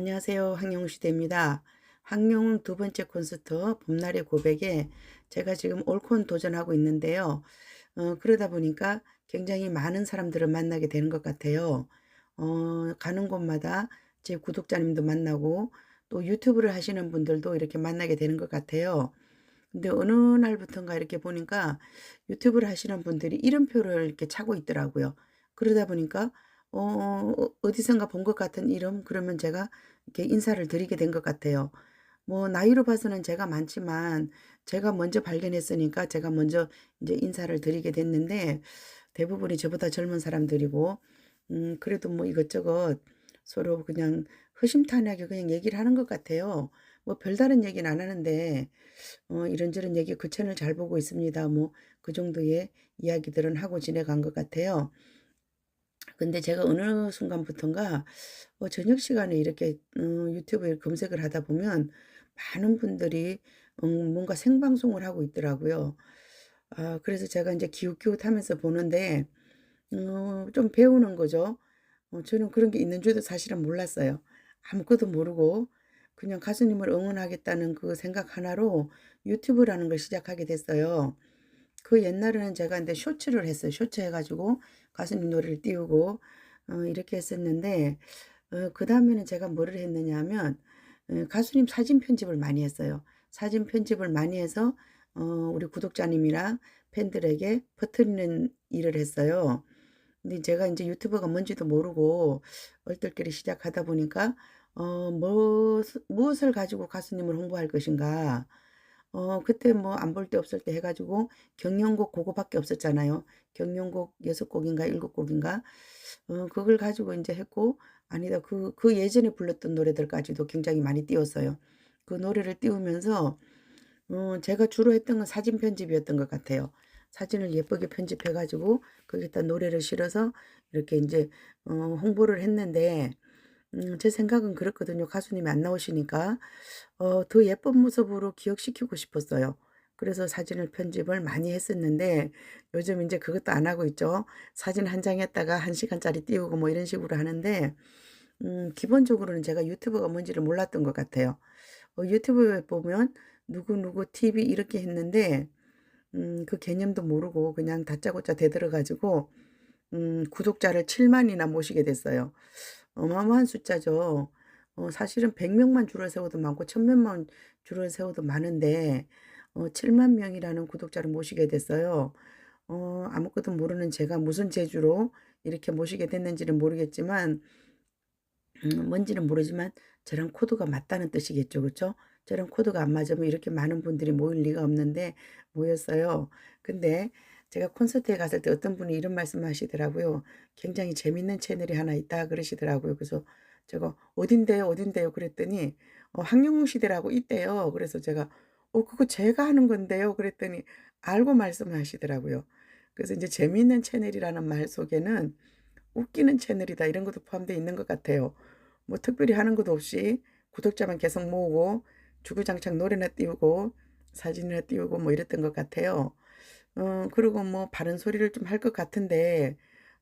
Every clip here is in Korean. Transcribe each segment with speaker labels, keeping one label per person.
Speaker 1: 안녕하세요. 황영시대입니다. 황용 두 번째 콘서트 봄날의 고백에 제가 지금 올콘 도전하고 있는데요. 어, 그러다 보니까 굉장히 많은 사람들을 만나게 되는 것 같아요. 어, 가는 곳마다 제 구독자님도 만나고 또 유튜브를 하시는 분들도 이렇게 만나게 되는 것 같아요. 근데 어느 날부턴가 이렇게 보니까 유튜브를 하시는 분들이 이름표를 이렇게 차고 있더라고요. 그러다 보니까 어 어디선가 본 것 같은 이름 그러면 제가 이렇게 인사를 드리게 된 것 같아요. 뭐 나이로 봐서는 제가 많지만 제가 먼저 발견했으니까 제가 먼저 이제 인사를 드리게 됐는데 대부분이 저보다 젊은 사람들이고 음 그래도 뭐 이것저것 서로 그냥 허심탄회하게 그냥 얘기를 하는 것 같아요. 뭐 별다른 얘기는 안 하는데 어 이런저런 얘기 그 채널 잘 보고 있습니다. 뭐 그 정도의 이야기들은 하고 지내간 것 같아요. 근데 제가 어느 순간부턴가 어 저녁 시간에 이렇게 어 유튜브에 검색을 하다 보면 많은 분들이 음 뭔가 생방송을 하고 있더라고요. 아 그래서 제가 인제 기웃기웃 하면서 보는데 어 좀 배우는 거죠. 어 저는 그런 게 있는 줄도 사실은 몰랐어요. 아무것도 모르고 그냥 가수님을 응원하겠다는 그 생각 하나로 유튜브라는 걸 시작하게 됐어요. 그 옛날에는 제가 근데 쇼츠를 했어요. 쇼츠 해 가지고 가수님 노래를 띄우고 어 이렇게 했었는데 어 그 다음에는 제가 뭐를 했느냐 하면 어 가수님 사진 편집을 많이 했어요. 사진 편집을 많이 해서 어 우리 구독자님이랑 팬들에게 퍼뜨리는 일을 했어요. 근데 제가 인제 유튜브가 뭔지도 모르고 얼떨결에 시작하다 보니까 어 무엇 무엇을 가지고 가수님을 홍보할 것인가 어 그때 뭐 안 볼 데 없을 때 해 가지고 경연곡 고거 밖에 없었잖아요. 경연곡 6 곡인가 7 곡인가 어 그걸 가지고 인제 했고 아니다 그 그 예전에 불렀던 노래들까지도 굉장히 많이 띄웠어요. 그 노래를 띄우면서 어 제가 주로 했던 건 사진 편집이었던 것 같아요. 사진을 예쁘게 편집해 가지고 거기에다 노래를 실어서 이렇게 인제 어 홍보를 했는데 음 제 생각은 그렇거든요. 가수님이 안 나오시니까 어 더 예쁜 모습으로 기억시키고 싶었어요. 그래서 사진을 편집을 많이 했었는데 요즘 인제 그것도 안 하고 있죠. 사진 한 장에다가 1 시간짜리 띄우고 뭐 이런 식으로 하는데 음 기본적으로는 제가 유튜브가 뭔지를 몰랐던 것 같아요. 어 유튜브에 보면 누구누구 TV 이렇게 했는데 음 그 개념도 모르고 그냥 다짜고짜 대들어 가지고 음 구독자를 70,000 이나 모시게 됐어요. 어마어마한 숫자죠. 어 사실은 100 명만 줄을 세워도 많고 1000 명만 줄을 세워도 많은데 어70,000 명이라는 구독자를 모시게 됐어요. 어 아무것도 모르는 제가 무슨 재주로 이렇게 모시게 됐는지는 모르겠지만 음 뭔지는 모르지만 저랑 코드가 맞다는 뜻이겠죠. 그쵸? 저랑 코드가 안 맞으면 이렇게 많은 분들이 모일 리가 없는데 모였어요. 근데 제가 콘서트에 갔을 때 어떤 분이 이런 말씀을 하시더라고요. "굉장히 재밌는 채널이 하나 있다." 그러시더라고요. 그래서 제가 "어딘데요, 어딘데요?" 그랬더니 어 "황영웅 시대라고 있대요." 그래서 제가 "어 그거 제가 하는 건데요." 그랬더니 알고 말씀을 하시더라고요. 그래서 인제 재미있는 채널이라는 말 속에는 '웃기는 채널이다.' 이런 것도 포함되어 있는 것 같아요. 뭐 특별히 하는 것도 없이 구독자만 계속 모으고 주구장창 노래나 띄우고 사진이나 띄우고 뭐 이랬던 것 같아요. 어 그리고 뭐 바른 소리를 좀 할 것 같은데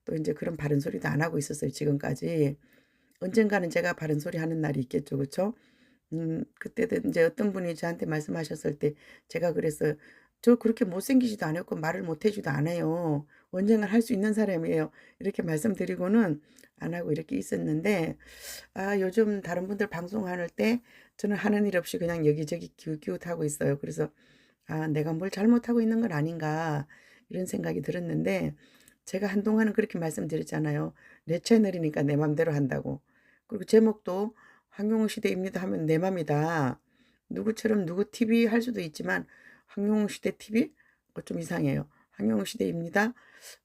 Speaker 1: 또 인제 그런 바른 소리도 안 하고 있었어요 지금까지. 언젠가는 제가 바른 소리 하는 날이 있겠죠. 그쵸? 음 그때도 인제 어떤 분이 저한테 말씀하셨을 때 제가 그랬어요. "저 그렇게 못생기지도 않았고 말을 못하지도 않아요. 언젠가는 할수 있는 사람이에요." 이렇게 말씀드리고는 안 하고 이렇게 있었는데 아 요즘 다른 분들 방송할 때 저는 하는 일 없이 그냥 여기저기 기웃기웃하고 있어요. 그래서 ' 아 내가 뭘 잘못하고 있는 건 아닌가.' 이런 생각이 들었는데 제가 한동안은 그렇게 말씀드렸잖아요. "내 채널이니까 내 맘대로 한다."고. 그리고 제목도 "황용우 시대입니다." 하면 내 맘이다. 누구처럼 누구 TV 할 수도 있지만 "황용우 시대 TV?" 어 좀 이상해요. "황용우 시대입니다."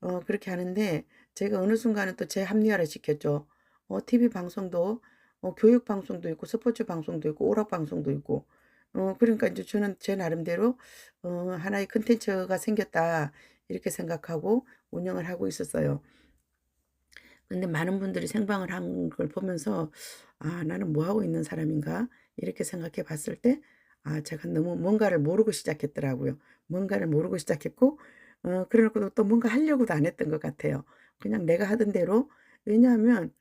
Speaker 1: 어 그렇게 하는데 제가 어느 순간은 또 제 합리화를 시켰죠. 어 TV 방송도 어 교육 방송도 있고 스포츠 방송도 있고 오락 방송도 있고 어 그러니까 인제 저는 제 나름대로 어 '하나의 콘텐츠가 생겼다.' 이렇게 생각하고 운영을 하고 있었어요. 근데 많은 분들이 생방을 한 걸 보면서 '아 나는 뭐 하고 있는 사람인가?' 이렇게 생각해 봤을 때 아 제가 너무 뭔가를 모르고 시작했더라고요. 뭔가를 모르고 시작했고 어 그래 놓고도 또 뭔가 하려고도 안 했던 것 같아요. 그냥 내가 하던 대로 왜냐하면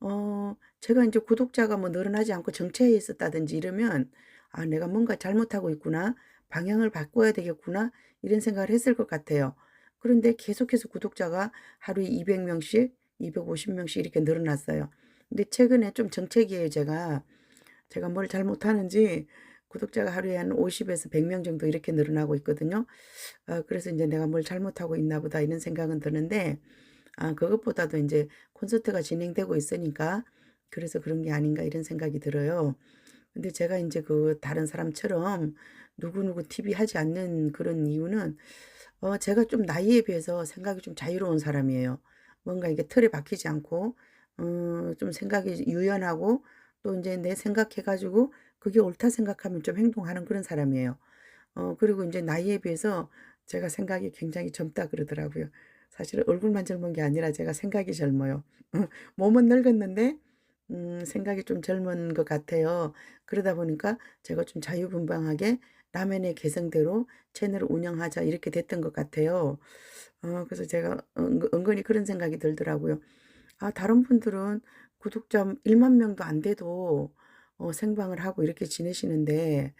Speaker 1: 어 제가 인제 구독자가 뭐 늘어나지 않고 정체해 있었다든지 이러면 ' 아 내가 뭔가 잘못하고 있구나. 방향을 바꿔야 되겠구나.' 이런 생각을 했을 것 같아요. 그런데 계속해서 구독자가 하루에 200 명씩 250 명씩 이렇게 늘어났어요. 근데 최근에 좀 정체기에요 제가. 제가 뭘 잘못하는지 구독자가 하루에 한 50 에서 100명 정도 이렇게 늘어나고 있거든요. 아 그래서 인제 '내가 뭘 잘못하고 있나 보다.' 이런 생각은 드는데 아 그것보다도 인제 콘서트가 진행되고 있으니까 '그래서 그런 게 아닌가.' 이런 생각이 들어요. 근데 제가 인제 그 다른 사람처럼 누구누구 TV 하지 않는 그런 이유는 어 제가 좀 나이에 비해서 생각이 좀 자유로운 사람이에요. 뭔가 이게 틀에 박히지 않고 어좀 생각이 유연하고 또 인제 내 생각해 가지고 그게 옳다 생각하면 좀 행동하는 그런 사람이에요. 어 그리고 인제 나이에 비해서 제가 생각이 굉장히 젊다 그러더라고요. 사실은 얼굴만 젊은 게 아니라 제가 생각이 젊어요. 몸은 늙었는데 음 생각이 좀 젊은 것 같아요. 그러다 보니까 제가 좀 자유분방하게 나만의 개성대로 채널을 운영하자 이렇게 됐던 것 같아요. 어 그래서 제가 은 은근히 그런 생각이 들더라고요. 아 다른 분들은 구독자 1만 명도 안 돼도 어 생방을 하고 이렇게 지내시는데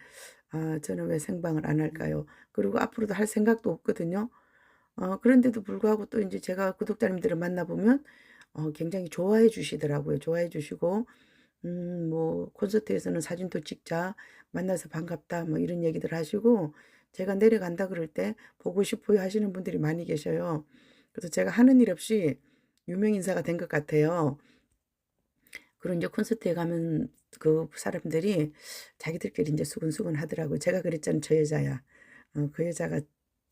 Speaker 1: 아 저는 왜 생방을 안 할까요? 그리고 앞으로도 할 생각도 없거든요. 어 그런데도 불구하고 또 인제 제가 구독자님들을 만나 보면 어 굉장히 좋아해 주시더라고요. 좋아해 주시고 음 뭐 "콘서트에서는 사진도 찍자. 만나서 반갑다." 뭐 이런 얘기들 하시고 제가 내려간다 그럴 때 "보고 싶어요." 하시는 분들이 많이 계셔요. 그래서 제가 하는 일 없이 유명 인사가 된 것 같아요. 그리고 인제 콘서트에 가면 그 사람들이 자기들끼리 인제 수근수근 하더라고요. 제가 그랬잖아요. "저 여자야." 어 그 여자가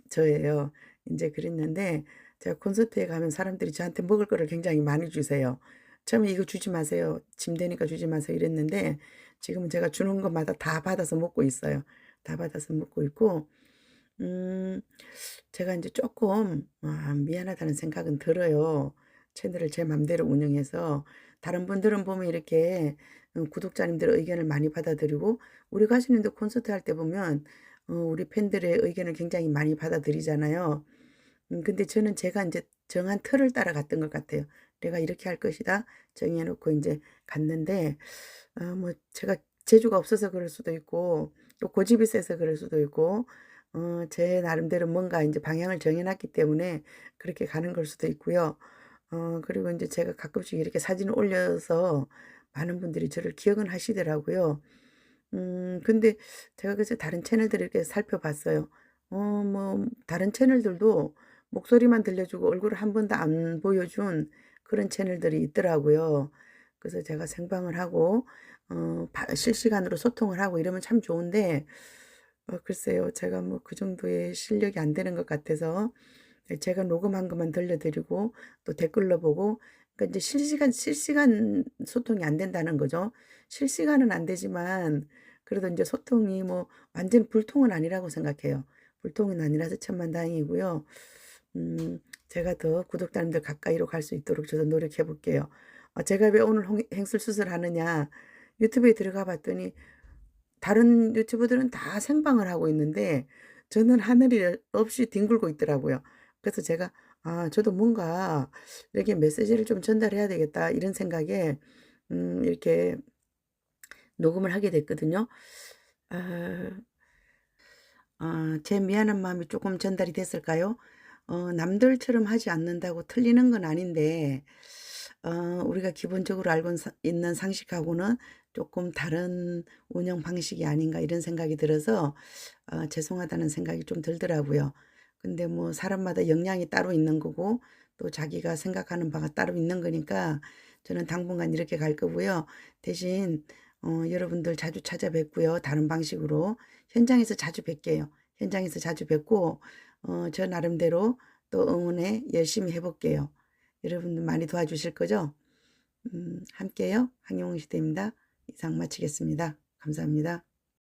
Speaker 1: 저예요. 인제 그랬는데 제가 콘서트에 가면 사람들이 저한테 먹을 거를 굉장히 많이 주세요. 처음에 "이거 주지 마세요. 짐 되니까 주지 마세요." 이랬는데 지금은 제가 주는 것마다 다 받아서 먹고 있어요. 다 받아서 먹고 있고 음 제가 인제 쪼끔 아 미안하다는 생각은 들어요. 채널을 제 맘대로 운영해서 다른 분들은 보면 이렇게 음 구독자님들의 의견을 많이 받아들이고 우리 가수님도 콘서트 할 때 보면 어 우리 팬들의 의견을 굉장히 많이 받아들이잖아요. 음 근데 저는 제가 인제 정한 틀을 따라갔던 것 같아요. '내가 이렇게 할 것이다.' 정해 놓고 인제 갔는데 아뭐 제가 재주가 없어서 그럴 수도 있고 또 고집이 세서 그럴 수도 있고 어 제 나름대로 뭔가 인제 방향을 정해 놨기 때문에 그렇게 가는 걸 수도 있고요. 어 그리고 인제 제가 가끔씩 이렇게 사진을 올려서 많은 분들이 저를 기억은 하시더라고요. 음 근데 제가 그래서 다른 채널들을 이렇게 살펴봤어요. 어 뭐 다른 채널들도 목소리만 들려주고 얼굴을 한 번도 안 보여준 그런 채널들이 있더라고요. 그래서 제가 생방을 하고 어바 실시간으로 소통을 하고 이러면 참 좋은데 어 글쎄요. 제가 뭐 그 정도의 실력이 안 되는 것 같아서 예 제가 녹음한 것만 들려 드리고 또 댓글로 보고 그러니까 인제 실시간 실시간 소통이 안 된다는 거죠. 실시간은 안 되지만 그래도 인제 소통이 뭐 완전 불통은 아니라고 생각해요. 불통은 아니라서 천만 다행이고요. 음 제가 더 구독자님들 가까이로 갈 수 있도록 저도 노력해 볼게요. 아 제가 왜 오늘 홍 행설수설 하느냐 유튜브에 들어가 봤더니 다른 유튜버들은 다 생방을 하고 있는데 저는 하늘이 없이 뒹굴고 있더라고요. 그래서 제가 '아 저도 뭔가 이렇게 메시지를 좀 전달해야 되겠다.' 이런 생각에 음 이렇게 녹음을 하게 됐거든요. 아 아 제 미안한 마음이 쪼끔 전달이 됐을까요? 어 남들처럼 하지 않는다고 틀리는 건 아닌데 어 우리가 기본적으로 알고 사 있는 상식하고는 쪼끔 다른 운영 방식이 아닌가 이런 생각이 들어서 어 죄송하다는 생각이 좀 들더라고요. 근데 뭐 사람마다 역량이 따로 있는 거고 또 자기가 생각하는 바가 따로 있는 거니까 저는 당분간 이렇게 갈 거고요. 대신 어 여러분들 자주 찾아뵙고요. 다른 방식으로 현장에서 자주 뵐게요. 현장에서 자주 뵙고 어 저 나름대로 또 응원에 열심히 해 볼게요. 여러분들 많이 도와주실 거죠? 음 함께요. 황영웅 시대입니다. 이상 마치겠습니다. 감사합니다.